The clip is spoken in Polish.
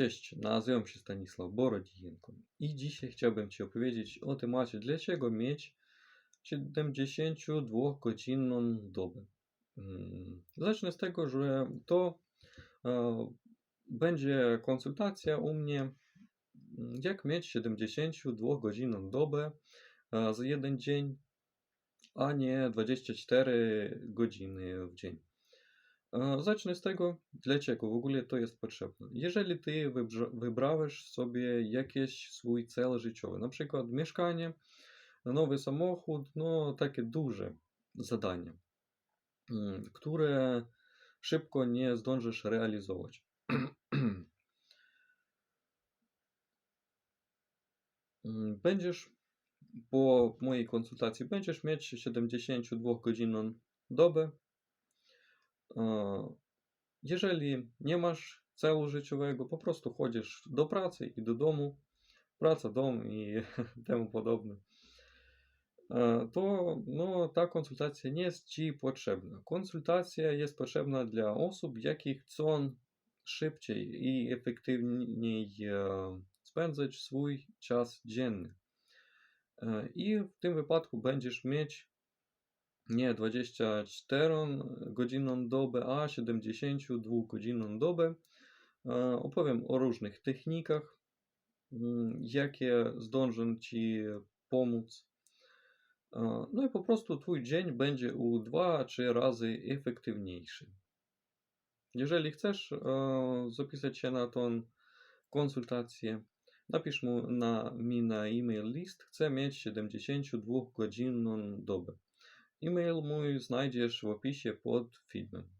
Cześć, nazywam się Stanisław Borodinko i dzisiaj chciałbym Ci opowiedzieć o temacie, dlaczego mieć 72-godzinną dobę. Mm, Zacznę z tego, że to e, będzie konsultacja u mnie, mm, jak mieć 72-godzinną dobę e, za jeden dzień, a nie 24 godziny w dzień. Zacznę z tego, dlaczego w ogóle to jest potrzebne. Jeżeli ty wybrałeś sobie jakiś swój cel życiowy, na przykład mieszkanie, nowy samochód, no takie duże zadanie, mm, które szybko nie zdążysz realizować. Mm, Będziesz po mojej konsultacji będziesz mieć 72-godzinną dobę. Jeżeli nie masz celu życiowego, po prostu chodzisz do pracy i do domu, praca, dom i temu podobne, to no, ta konsultacja nie jest Ci potrzebna. Konsultacja jest potrzebna dla osób, jakie chcą szybciej i efektywniej spędzać swój czas dzienny. I w tym wypadku będziesz mieć nie 24-godzinną dobę, a 72-godzinną dobę. E, Opowiem o różnych technikach, mm, jakie zdążą Ci pomóc. E, No i po prostu Twój dzień będzie u 2-3 razy efektywniejszy. Jeżeli chcesz e, zapisać się na tą konsultację, napisz mu na, mi na e-mail list. Chcę mieć 72-godzinną dobę. E-mail mój znajdziesz w opisie pod filmem.